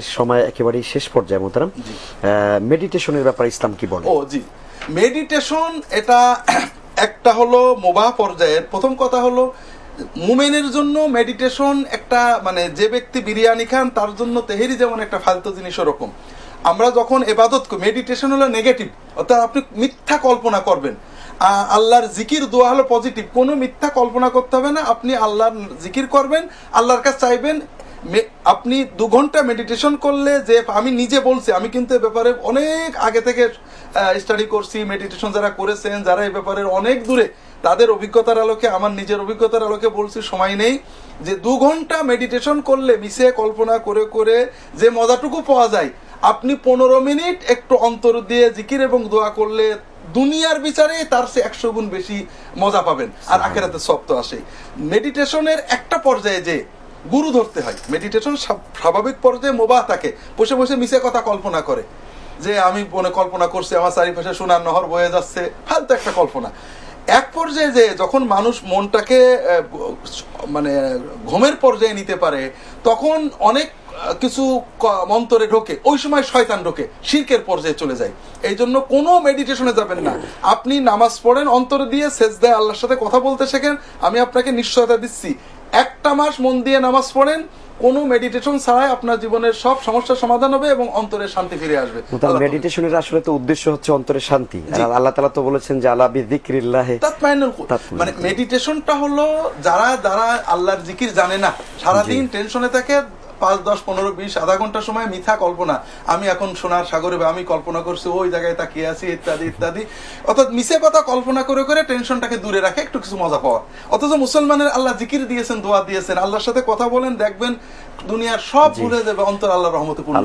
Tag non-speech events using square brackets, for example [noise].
সময় একেবারেই শেষ পর্যায়ে মোতারাম মেডিটেশনের ব্যাপারে ইসলাম কি বলে? ও জি। মেডিটেশন এটা [clears throat] একটা হলো মোবা পর্যায়ের। প্রথম কথা হলো মুমেনের জন্য মেডিটেশন একটা মানে যে ব্যক্তি বিরিয়ানি খান তার জন্য তেহেরি যেমন একটা ফালতু জিনিস ওরকম। আমরা যখন এবাদত মেডিটেশন হলো নেগেটিভ অর্থাৎ আপনি মিথ্যা কল্পনা করবেন। আল্লাহর জিকির দোয়া হলো পজিটিভ কোনো মিথ্যা কল্পনা করতে হবে না। আপনি আল্লাহর জিকির করবেন আল্লাহর কাছে চাইবেন আপনি দু ঘণ্টা মেডিটেশন করলে যে আমি নিজে বলছি আমি কিন্তু এ ব্যাপারে অনেক আগে থেকে স্টাডি করছি মেডিটেশন যারা করেছেন যারা এ ব্যাপারে অনেক দূরে তাদের অভিজ্ঞতার আলোকে আমার নিজের অভিজ্ঞতার আলোকে বলছি সময় নেই। যে দু ঘণ্টা মেডিটেশন করলে মিশে কল্পনা করে করে যে মজাটুকু পাওয়া যায় আপনি পনেরো মিনিট একটু অন্তর দিয়ে জিকির এবং দোয়া করলে দুনিয়ার বিচারে তার সে একশো গুণ বেশি মজা পাবেন আর আখেরাতে সব তো আসে মেডিটেশনের একটা পর্যায়ে যে গুরু ধরতে হয়। মেডিটেশন স্বাভাবিক পর্যায়ে মোবাহ থাকে। বসে বসে মিশে কথা কল্পনা করে। যে আমি মনে কল্পনা করছি, আমার চারিপাশে সোনার নহর বয়ে যাচ্ছে। ফালতু একটা কল্পনা। এক পর্যায়ে যে যখন মানুষ মনটাকে মানে ঘুমের পর্যায়ে নিতে পারে, তখন অনেক কিছু মন্তরে ঢোকে। ওই সময় শয়তান ঢোকে, শিরকের পর্যায়ে চলে যায়। এই জন্য কোনো মেডিটেশনে যাবেন না। আপনি নামাজ পড়েন, অন্তর দিয়ে শেষ দেয় আল্লাহর সাথে কথা বলতে শেখেন, আমি আপনাকে নিশ্চয়তা দিচ্ছি। একটা মাস মন দিয়ে নামাজ পড়েন কোনো মেডিটেশন ছাড়াই আপনার জীবনের সব সমস্যার সমাধান হবে এবং অন্তরের শান্তি ফিরে আসবে। মেডিটেশনের আসলে তো উদ্দেশ্য হচ্ছে অন্তরের শান্তি। আল্লাহ তালা তো বলেছেন যে তাতমাইনুল কুল। মানে মেডিটেশনটা হলো যারা যারা আল্লাহর জিকির জানে না সারাদিন টেনশনে থাকে পাঁচ দশ পনেরো বিশ আধা ঘণ্টা সময় মিথ্যা কল্পনা। আমি এখন সোনার সাগরে বা আমি কল্পনা করছি ওই জায়গায় তাকিয়ে আছি ইত্যাদি ইত্যাদি। অর্থাৎ মিশে কথা কল্পনা করে করে টেনশনটাকে দূরে রাখে একটু কিছু মজা পাওয়া। অথচ মুসলমানের আল্লাহ জিকির দিয়েছেন দোয়া দিয়েছেন। আল্লাহর সাথে কথা বলেন দেখবেন দুনিয়ার সব ভুলে যাবে অন্তর আল্লাহ রহমতে পূর্ণ